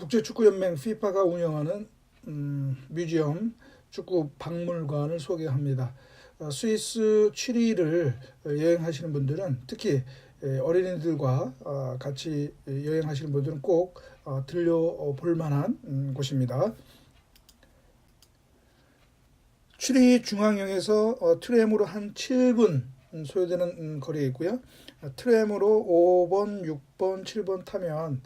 국제축구연맹 FIFA가 운영하는 음, 뮤지엄 축구 박물관을 소개합니다. 어, 스위스 취리를 여행하시는 분들은 특히 에, 어린이들과 어, 같이 여행하시는 분들은 꼭 어, 들려볼 만한 음, 곳입니다. 취리 중앙역에서 어, 트램으로 한 7분 음, 소요되는 음, 거리에 있고요. 어, 트램으로 5번, 6번, 7번 타면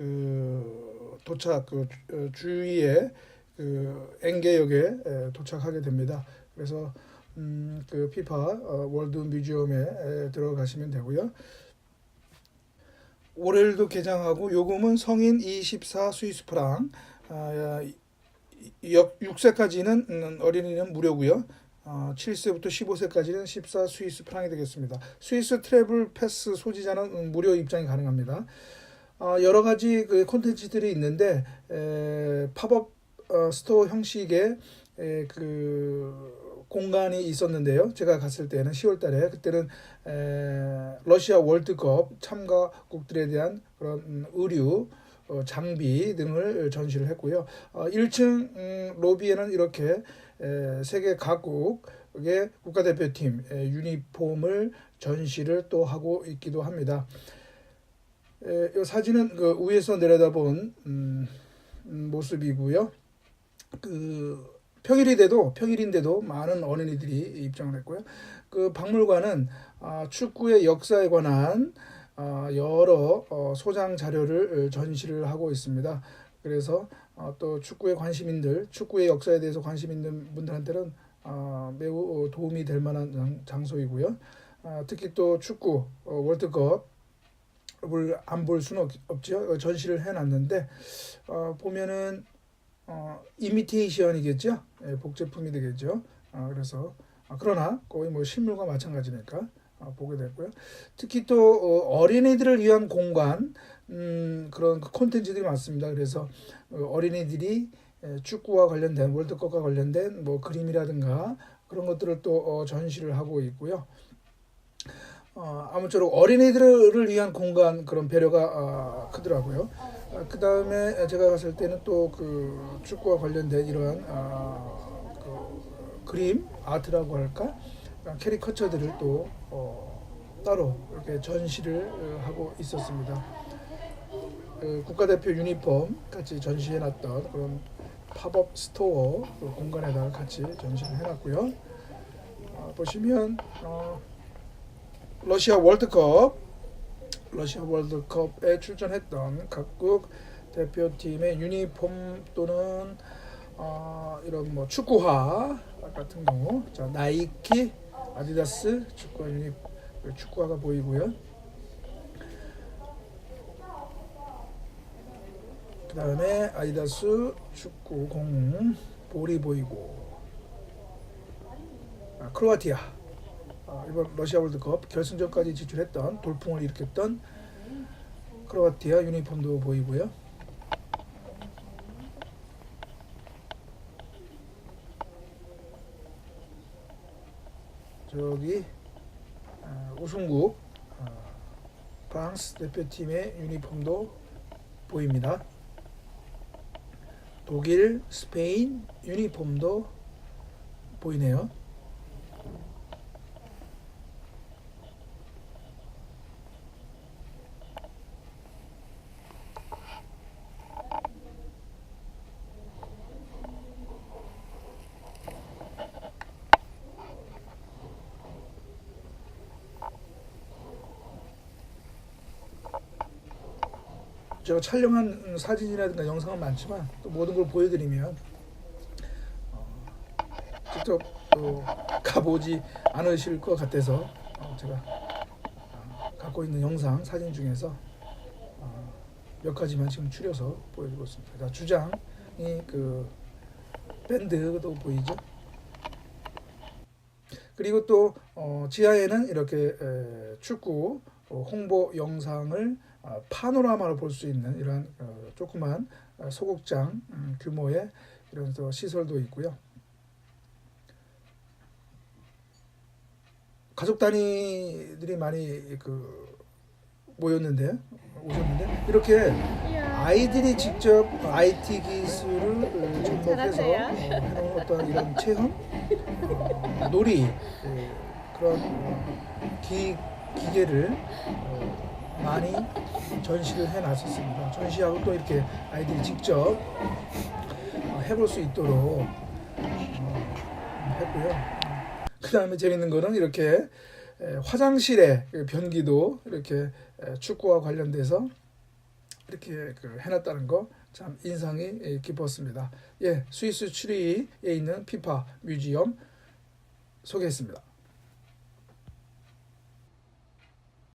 그 도착 그 어, 주위에 그 엥게역에 에, 도착하게 됩니다. 그래서 음, 그 피파 어, 월드 뮤지엄에 에, 들어가시면 되고요. 올해도 개장하고 요금은 성인 24 스위스 프랑, 아, 이- 역 6세까지는 음, 어린이는 무료고요. 어, 7세부터 15세까지는 14 스위스 프랑이 되겠습니다. 스위스 트래블 패스 소지자는 음, 무료 입장이 가능합니다. 어, 여러 가지 그 콘텐츠들이 있는데 에, 팝업 어, 스토어 형식의 에, 그 공간이 있었는데요. 제가 갔을 때는 10월달에 그때는 에, 러시아 월드컵 참가국들에 대한 그런 음, 의류 어, 장비 등을 전시를 했고요. 어, 1층 음, 로비에는 이렇게 에, 세계 각국의 국가대표팀 에, 유니폼을 전시를 또 하고 있기도 합니다. 에, 이 사진은 그 위에서 내려다본 음, 음, 모습이고요. 그 평일이 돼도 평일인데도 많은 어린이들이 입장을 했고요. 그 박물관은 아, 축구의 역사에 관한 아, 여러 어, 소장 자료를 전시를 하고 있습니다. 그래서 어, 또 축구에 관심인들, 축구의 역사에 대해서 관심 있는 분들한테는 아, 매우 어, 도움이 될 만한 장- 장소이고요. 아, 특히 또 축구 어, 월드컵 을 안볼 수는 없. 어, 전시를 해놨는데 어, 보면은 어, 이미테이션이겠죠. 예, 복제품이 되겠죠. 아, 그래서 아, 그러나 거의 뭐 실물과 마찬가지니까 아, 보게 됐고요. 특히 또 어, 어린이들을 위한 공간 음, 그런 그 콘텐츠들이 많습니다. 그래서 어, 어린이들이 에, 축구와 관련된 월드컵과 관련된 뭐 그림이라든가 그런 것들을 또 어, 전시를 하고 있고요. 어, 아무쪼록 어린이들을 위한 공간 그런 배려가 아, 크더라고요. 그 다음에 제가 갔을 때는 또 그 축구와 관련된 이러한 아, 그 그림 아트라고 할까 캐리커처들을 또 어, 따로 이렇게 전시를 어, 하고 있었습니다. 그 국가대표 유니폼 같이 전시해놨던 그런 팝업 스토어 그 공간에다가 같이 전시를 해놨고요. 어, 보시면 어, 러시아 월드컵 러시아 월드컵에 출전했던 각국 대표팀의 유니폼 또는 어, 이런 뭐 축구화 같은 경우 자 나이키 아디다스 축구화 유니 축구화가 보이고요. 그 다음에 아디다스 축구공 볼이 보이고 아, 크로아티아 아, 이번 러시아 월드컵 결승전까지 진출했던 돌풍을 일으켰던 크로아티아 유니폼도 보이고요. 저기 아, 우승국 아, 프랑스 대표팀의 유니폼도 보입니다. 독일, 스페인 유니폼도 보이네요. 제가 촬영한 사진이라든가 영상은 많지만 또 모든 걸 보여드리면 어, 직접 또 가보지 않으실 것 같아서 어, 제가 어, 갖고 있는 영상 사진 중에서 어, 몇 가지만 지금 추려서 보여드리고 있습니다. 자, 주장이 그 밴드도 보이죠? 그리고 또 어, 지하에는 이렇게 에, 축구 어, 홍보 영상을 어, 파노라마로 볼 수 있는 이런 어, 조그만 어, 소극장 음, 규모의 이런 또 시설도 있고요. 가족 단위들이 많이 그 모였는데 오셨는데 이렇게 아이들이 직접 IT 기술을 어, 접목해서. 어, 어떤 이런 체험, 어, 놀이 예, 그런 어, 기, 기계를 어, 많이 전시를 해놨었습니다. 전시하고 또 이렇게 아이들이 직접 어, 해볼 수 있도록 어, 했고요. 그 다음에 재밌는 거는 이렇게 에, 화장실에 그 변기도 이렇게 에, 축구와 관련돼서 이렇게 그 해놨다는 거 참 인상이 에, 깊었습니다. 예, 스위스 추리히에 있는 피파 뮤지엄 소개했습니다.